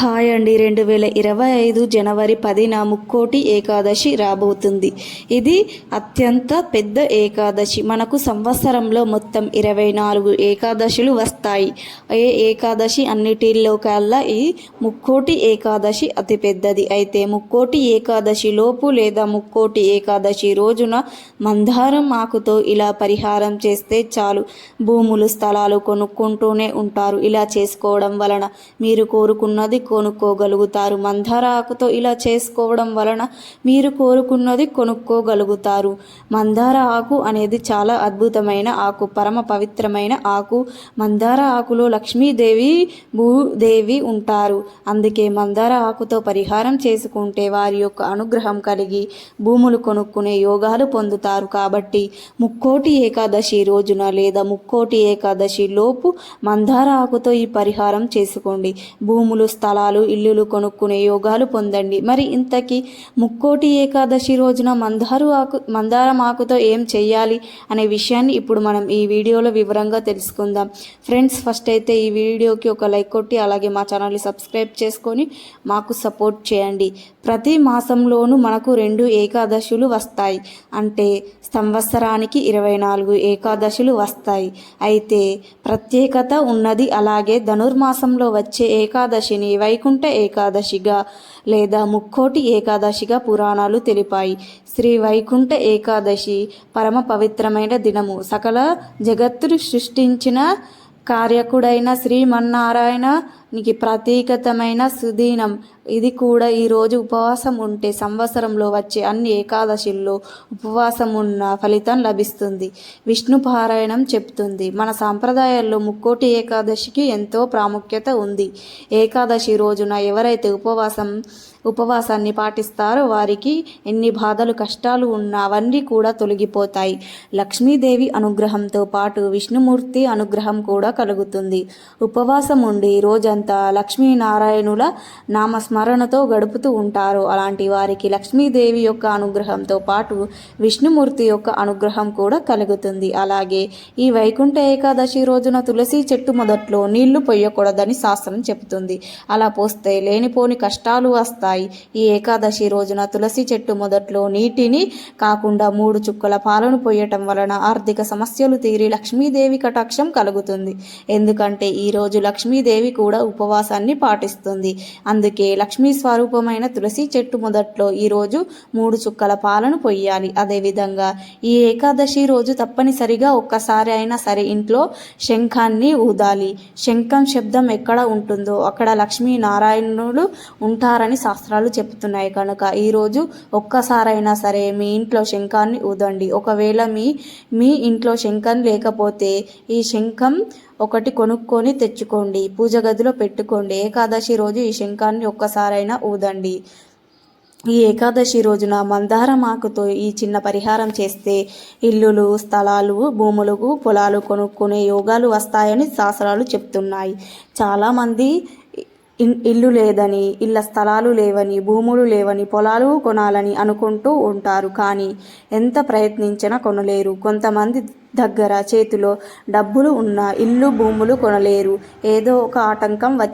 Hi అండి. రెండు వేల ఇరవై ఐదు జనవరి పదిన ముక్కోటి ఏకాదశి రాబోతుంది. ఇది అత్యంత పెద్ద ఏకాదశి. మనకు సంవత్సరంలో మొత్తం ఇరవై నాలుగు ఏకాదశులు వస్తాయి. ఏ ఏకాదశి అన్నిటిలో కల్లా ఈ ముక్కోటి ఏకాదశి అతి పెద్దది. అయితే ముక్కోటి ఏకాదశి లోపు లేదా ముక్కోటి ఏకాదశి రోజున మందారం ఆకుతో ఇలా పరిహారం చేస్తే చాలు. భూములు స్థలాలు కొనుక్కుంటూనే ఉంటారు. ఇలా చేసుకోవడం వలన మీరు కోరుకున్నది కొనుక్కోగలుగుతారు. మందార ఆకుతో ఇలా చేసుకోవడం వలన మీరు కోరుకున్నది కొనుక్కోగలుగుతారు. మందార ఆకు అనేది చాలా అద్భుతమైన ఆకు పరమ పవిత్రమైన ఆకు. మందార ఆకులో లక్ష్మీదేవి భూదేవి ఉంటారు. అందుకే మందార ఆకుతో పరిహారం చేసుకుంటే వారి యొక్క అనుగ్రహం కలిగి భూములు కొనుక్కునే యోగాలు పొందుతారు. కాబట్టి ముక్కోటి ఏకాదశి రోజున లేదా ముక్కోటి ఏకాదశి లోపు మందార ఆకుతో ఈ పరిహారం చేసుకోండి. భూములు స్థలాలు ఇల్లులు కొనుక్కునే యోగాలు పొందండి. మరి ఇంతకీ ముక్కోటి ఏకాదశి రోజున మందారు ఆకు మందారం ఆకుతో ఏం చేయాలి అనే విషయాన్ని ఇప్పుడు మనం ఈ వీడియోలో వివరంగా తెలుసుకుందాం. ఫ్రెండ్స్ ఫస్ట్ అయితే ఈ వీడియోకి ఒక లైక్ కొట్టి అలాగే మా ఛానల్ని సబ్స్క్రైబ్ చేసుకొని మాకు సపోర్ట్ చేయండి. ప్రతి మాసంలోనూ మనకు రెండు ఏకాదశులు వస్తాయి. అంటే సంవత్సరానికి ఇరవై నాలుగు ఏకాదశులు వస్తాయి. అయితే ప్రత్యేకత ఉన్నది అలాగే ధనుర్మాసంలో వచ్చే ఏకాదశిని వైకుంఠ ఏకాదశిగా లేదా ముక్కోటి ఏకాదశిగా పురాణాలు తెలిపాయి. శ్రీ వైకుంఠ ఏకాదశి పరమ పవిత్రమైన దినము. సకల జగత్తును సృష్టించిన కార్యకుడైన శ్రీమన్నారాయణ నీకు ప్రతీకతమైన సుదీనం. ఇది కూడా ఈరోజు ఉపవాసం ఉంటే సంవత్సరంలో వచ్చే అన్ని ఏకాదశిల్లో ఉపవాసం ఉన్న ఫలితం లభిస్తుంది. విష్ణు పారాయణం చెప్తుంది. మన సాంప్రదాయాల్లో ముక్కోటి ఏకాదశికి ఎంతో ప్రాముఖ్యత ఉంది. ఏకాదశి రోజున ఎవరైతే ఉపవాసం ఉపవాసాన్ని పాటిస్తారో వారికి ఎన్ని బాధలు కష్టాలు ఉన్నా అవన్నీ కూడా తొలగిపోతాయి. లక్ష్మీదేవి అనుగ్రహంతో పాటు విష్ణుమూర్తి అనుగ్రహం కూడా కలుగుతుంది. ఉపవాసం ఉండి రోజంతా లక్ష్మీనారాయణుల నామస్మరణతో గడుపుతూ ఉంటారు. అలాంటి వారికి లక్ష్మీదేవి యొక్క అనుగ్రహంతో పాటు విష్ణుమూర్తి యొక్క అనుగ్రహం కూడా కలుగుతుంది. అలాగే ఈ వైకుంఠ ఏకాదశి రోజున తులసి చెట్టు మొదట్లో నీళ్ళు పొయ్యకూడదని శాస్త్రం చెబుతుంది. అలా పోస్తే లేనిపోని కష్టాలు వస్తాయి. ఈ ఏకాదశి రోజున తులసి చెట్టు మొదట్లో నీటిని కాకుండా మూడు చుక్కల పాలను పోయటం వలన ఆర్థిక సమస్యలు తీరి లక్ష్మీదేవి కటాక్షం కలుగుతుంది. ఎందుకంటే ఈరోజు లక్ష్మీదేవి కూడా ఉపవాసాన్ని పాటిస్తుంది. అందుకే లక్ష్మీ స్వరూపమైన తులసి చెట్టు మొదట్లో ఈరోజు మూడు చుక్కల పాలను పొయ్యాలి. అదేవిధంగా ఈ ఏకాదశి రోజు తప్పనిసరిగా ఒక్కసారి అయినా సరే ఇంట్లో శంఖాన్ని ఊదాలి. శంఖం శబ్దం ఎక్కడ ఉంటుందో అక్కడ లక్ష్మీ నారాయణులు ఉంటారని శాస్త్రాలు చెబుతున్నాయి కనుక ఈరోజు ఒక్కసారైనా సరే మీ ఇంట్లో శంఖాన్ని ఊదండి. ఒకవేళ మీ మీ ఇంట్లో శంఖం లేకపోతే ఈ శంఖం ఒకటి కొనుక్కొని తెచ్చుకోండి. పూజ గదిలో పెట్టుకోండి. ఏకాదశి రోజు ఈ శంఖాన్ని ఒక్కసారైనా ఊదండి. ఈ ఏకాదశి రోజున మందార ఆకుతో ఈ చిన్న పరిహారం చేస్తే ఇల్లులు స్థలాలు భూములకు పొలాలు కొనుక్కునే యోగాలు వస్తాయని శాస్త్రాలు చెప్తున్నాయి. చాలామంది ఇల్లు లేదని ఇళ్ళ స్థలాలు లేవని భూములు లేవని పొలాలు కొనాలని అనుకుంటూ ఉంటారు. కానీ ఎంత ప్రయత్నించినా కొనలేరు. కొంతమంది దగ్గర చేతిలో డబ్బులు ఉన్న ఇల్లు భూములు కొనలేరు. ఏదో ఒక ఆటంకం వ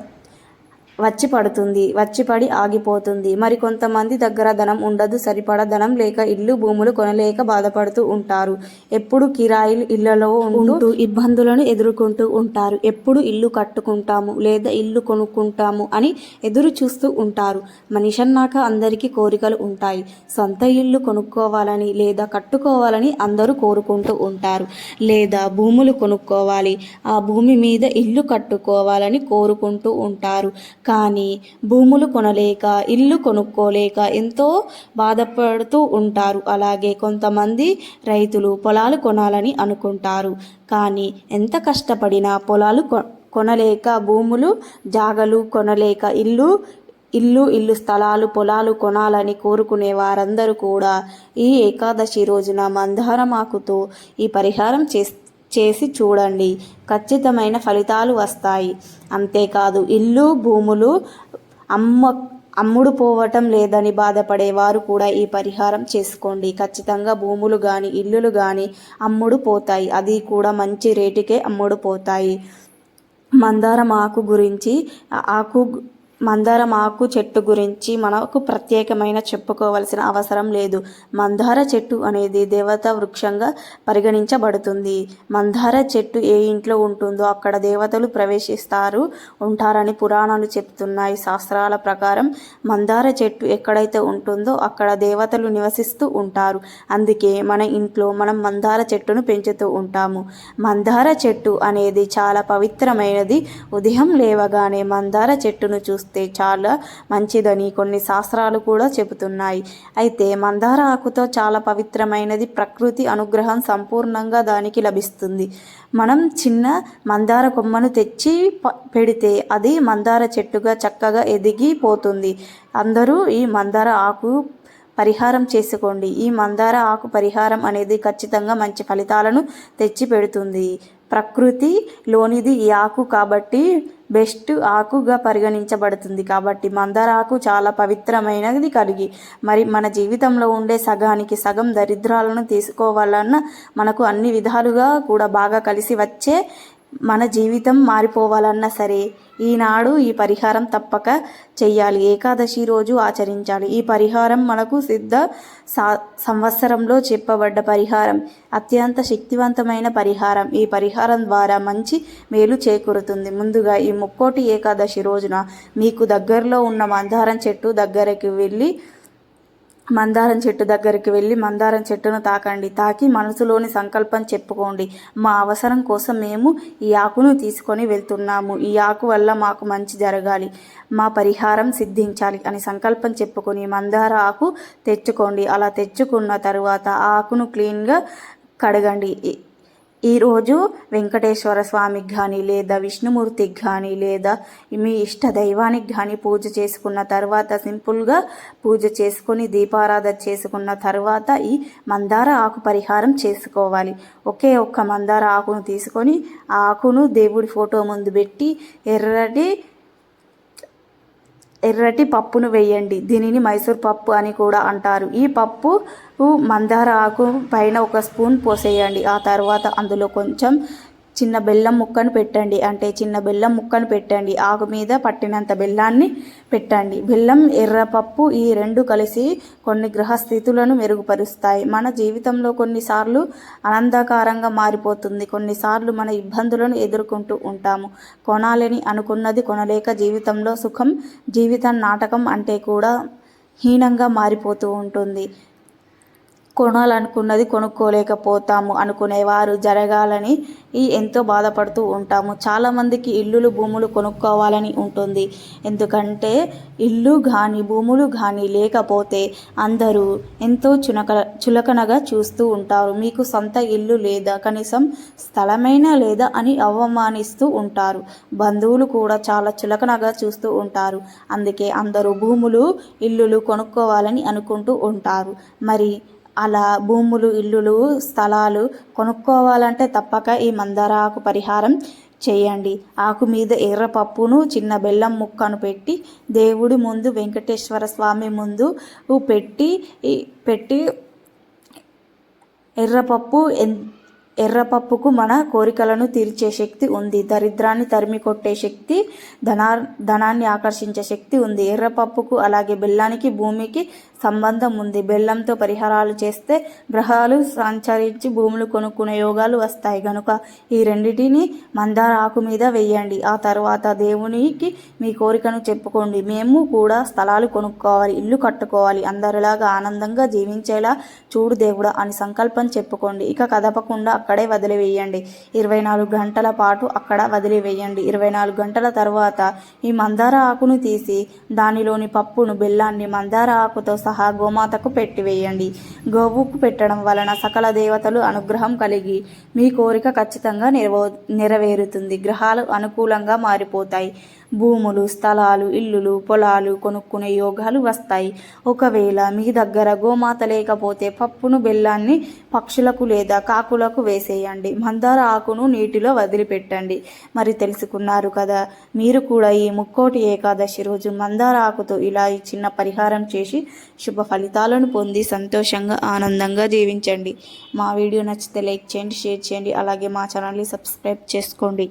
వచ్చి పడుతుంది వచ్చి పడి ఆగిపోతుంది. మరి కొంతమంది దగ్గర ధనం ఉండదు సరిపడ ధనం లేక ఇల్లు భూములు కొనలేక బాధపడుతూ ఉంటారు. ఎప్పుడు కిరాయిలు ఇళ్ళలో ఉంటూ ఇబ్బందులను ఎదుర్కొంటూ ఉంటారు. ఎప్పుడు ఇల్లు కట్టుకుంటాము లేదా ఇల్లు కొనుక్కుంటాము అని ఎదురు చూస్తూ ఉంటారు. మనిషన్నాక అందరికీ కోరికలు ఉంటాయి. సొంత ఇల్లు కొనుక్కోవాలని లేదా కట్టుకోవాలని అందరూ కోరుకుంటూ ఉంటారు. లేదా భూములు కొనుక్కోవాలి. ఆ భూమి మీద ఇల్లు కట్టుకోవాలని కోరుకుంటూ ఉంటారు. కానీ భూములు కొనలేక ఇల్లు కొనుక్కోలేక ఎంతో బాధపడుతూ ఉంటారు. అలాగే కొంతమంది రైతులు పొలాలు కొనాలని అనుకుంటారు. కానీ ఎంత కష్టపడినా పొలాలు కొ కొనలేక భూములు జాగలు కొనలేక ఇల్లు ఇల్లు ఇల్లు స్థలాలు పొలాలు కొనాలని కోరుకునే వారందరూ కూడా ఈ ఏకాదశి రోజున మందారమాకుతో ఈ పరిహారం చేస్తారు చేసి చూడండి. ఖచ్చితమైన ఫలితాలు వస్తాయి. అంతేకాదు ఇల్లు భూములు అమ్మ అమ్ముడు పోవటం లేదని బాధపడే వారు కూడా ఈ పరిహారం చేసుకోండి. ఖచ్చితంగా భూములు కానీ ఇల్లులు కానీ అమ్ముడు పోతాయి. అది కూడా మంచి రేటుకే అమ్ముడు పోతాయి. మందారం ఆకు గురించి ఆకు మందారం ఆకు చెట్టు గురించి మనకు ప్రత్యేకమైన చెప్పుకోవాల్సిన అవసరం లేదు. మందార చెట్టు అనేది దేవతా వృక్షంగా పరిగణించబడుతుంది. మందార చెట్టు ఏ ఇంట్లో ఉంటుందో అక్కడ దేవతలు ప్రవేశిస్తారు ఉంటారని పురాణాలు చెప్తున్నాయి. శాస్త్రాల ప్రకారం మందార చెట్టు ఎక్కడైతే ఉంటుందో అక్కడ దేవతలు నివసిస్తూ ఉంటారు. అందుకే మన ఇంట్లో మనం మందార చెట్టును పెంచుతూ ఉంటాము. మందార చెట్టు అనేది చాలా పవిత్రమైనది. ఉదయం లేవగానే మందార చెట్టును చూస్తూ చాలా మంచిదని కొన్ని శాస్త్రాలు కూడా చెబుతున్నాయి. అయితే మందార ఆకుతో చాలా పవిత్రమైనది. ప్రకృతి అనుగ్రహం సంపూర్ణంగా దానికి లభిస్తుంది. మనం చిన్న మందార కొమ్మను తెచ్చి పెడితే అది మందార చెట్టుగా చక్కగా ఎదిగిపోతుంది అందరూ ఈ మందార ఆకు పరిహారం చేసుకోండి. ఈ మందార ఆకు పరిహారం అనేది ఖచ్చితంగా మంచి ఫలితాలను తెచ్చి పెడుతుంది. ప్రకృతిలోనిది ఈ ఆకు కాబట్టి బెస్ట్ ఆకుగా పరిగణించబడుతుంది కాబట్టి మందార ఆకు చాలా పవిత్రమైనది కలిగి మరి మన జీవితంలో ఉండే సగానికి సగం దరిద్రాలను తీసుకోవాలన్న మనకు అన్ని విధాలుగా కూడా బాగా కలిసి వచ్చే మన జీవితం మారిపోవాలన్నా సరే ఈనాడు ఈ పరిహారం తప్పక చెయ్యాలి. ఏకాదశి రోజు ఆచరించాలి. ఈ పరిహారం మనకు సిద్ధ సా సంవత్సరంలో చెప్పబడ్డ పరిహారం. అత్యంత శక్తివంతమైన పరిహారం. ఈ పరిహారం ద్వారా మంచి మేలు చేకూరుతుంది. ముందుగా ఈ ముక్కోటి ఏకాదశి రోజున మీకు దగ్గరలో ఉన్న మందారం చెట్టు దగ్గరికి వెళ్ళి మందారం చెట్టు దగ్గరికి వెళ్ళి మందారం చెట్టును తాకండి. తాకి మనసులోని సంకల్పం చెప్పుకోండి. మా అవసరం కోసం మేము ఈ ఆకును తీసుకొని వెళ్తున్నాము. ఈ ఆకు వల్ల మాకు మంచి జరగాలి. మా పరిహారం సిద్ధించాలి అని సంకల్పం చెప్పుకొని మందార ఆకు తెచ్చుకోండి. అలా తెచ్చుకున్న తరువాత ఆ ఆకును క్లీన్గా కడగండి. ఈరోజు వెంకటేశ్వర స్వామికి కానీ లేదా విష్ణుమూర్తికి కానీ లేదా మీ ఇష్ట దైవానికి కానీ పూజ చేసుకున్న తర్వాత సింపుల్గా పూజ చేసుకొని దీపారాధన చేసుకున్న తర్వాత ఈ మందార ఆకు పరిహారం చేసుకోవాలి. ఒకే ఒక్క మందార ఆకును తీసుకొని ఆ ఆకును దేవుడి ఫోటో ముందు పెట్టి ఎర్రటి ఎర్రటి పప్పును వేయండి. దీనిని మైసూర్ పప్పు అని కూడా అంటారు. ఈ పప్పు మందార ఆకు పైన ఒక స్పూన్ పోసేయండి. ఆ తర్వాత అందులో కొంచెం చిన్న బెల్లం ముక్కను పెట్టండి. అంటే చిన్న బెల్లం ముక్కను పెట్టండి. ఆకు మీద పట్టినంత బెల్లాన్ని పెట్టండి. బెల్లం ఎర్రపప్పు ఈ రెండు కలిసి కొన్ని గ్రహస్థితులను మెరుగుపరుస్తాయి. మన జీవితంలో కొన్నిసార్లు ఆనందకరంగా మారిపోతుంది. కొన్నిసార్లు మన ఇబ్బందులను ఎదుర్కొంటూ ఉంటాము. కొనాలని అనుకున్నది కొనలేక జీవితంలో సుఖం జీవితం నాటకం అంటే కూడా హీనంగా మారిపోతూ ఉంటుంది. కొనాలనుకున్నది కొనుక్కోలేకపోతాము అనుకునేవారు జరగాలని ఈ ఎంతో బాధపడుతూ ఉంటాము. చాలామందికి ఇల్లులు భూములు కొనుక్కోవాలని ఉంటుంది. ఎందుకంటే ఇల్లు కానీ భూములు కానీ లేకపోతే అందరూ ఎంతో చునక చులకనగా చూస్తూ ఉంటారు. మీకు సొంత ఇల్లు లేదా కనీసం స్థలమైనా లేదా అని అవమానిస్తూ ఉంటారు. బంధువులు కూడా చాలా చులకనగా చూస్తూ ఉంటారు. అందుకే అందరూ భూములు ఇల్లులు కొనుక్కోవాలని అనుకుంటూ ఉంటారు. మరి అలా భూములు ఇల్లులు స్థలాలు కొనుక్కోవాలంటే తప్పక ఈ మందార ఆకు పరిహారం చేయండి. ఆకు మీద ఎర్ర పప్పును చిన్న బెల్లం ముక్కను పెట్టి దేవుడి ముందు వెంకటేశ్వర స్వామి ముందు పెట్టి పెట్టి ఎర్రపప్పు ఎన్ ఎర్రపప్పుకు మన కోరికలను తీర్చే శక్తి ఉంది. దరిద్రాన్ని తరిమి కొట్టే శక్తి ధనా ధనాన్ని ఆకర్షించే శక్తి ఉంది. ఎర్రపప్పుకు అలాగే బెల్లానికి భూమికి సంబంధం ఉంది. బెల్లంతో పరిహారాలు చేస్తే గ్రహాలు సంచరించి భూములు కొనుక్కునే యోగాలు వస్తాయి. గనుక ఈ రెండింటిని మందార ఆకు మీద వేయండి. ఆ తర్వాత దేవునికి మీ కోరికను చెప్పుకోండి. మేము కూడా స్థలాలు కొనుక్కోవాలి ఇల్లు కట్టుకోవాలి. అందరిలాగా ఆనందంగా జీవించేలా చూడు దేవుడా అని సంకల్పం చెప్పుకోండి. ఇక కదపకుండా అక్కడే వదిలివేయండి. ఇరవై నాలుగు గంటల పాటు అక్కడ వదిలివేయండి. ఇరవై నాలుగు గంటల తర్వాత ఈ మందార ఆకును తీసి దానిలోని పప్పును బెల్లాన్ని మందార ఆకుతో సహా గోమాతకు పెట్టివేయండి. గోవుకు పెట్టడం వలన సకల దేవతలు అనుగ్రహం కలిగి మీ కోరిక ఖచ్చితంగా నెరవేరుతుంది. గ్రహాలు అనుకూలంగా మారిపోతాయి. భూములు స్థలాలు ఇల్లులు పొలాలు కొనుక్కునే యోగాలు వస్తాయి. ఒకవేళ మీ దగ్గర గోమాత లేకపోతే పప్పును బెల్లాన్ని పక్షులకు లేదా కాకులకు వేసేయండి. మందార ఆకును నీటిలో వదిలిపెట్టండి. మరి తెలుసుకున్నారు కదా మీరు కూడా ఈ ముక్కోటి ఏకాదశి రోజు మందార ఆకుతో ఇలా ఈ చిన్న పరిహారం చేసి శుభ ఫలితాలను పొంది సంతోషంగా ఆనందంగా జీవించండి. మా వీడియో నచ్చితే లైక్ చేయండి షేర్ చేయండి. అలాగే మా ఛానల్ని సబ్స్క్రైబ్ చేసుకోండి.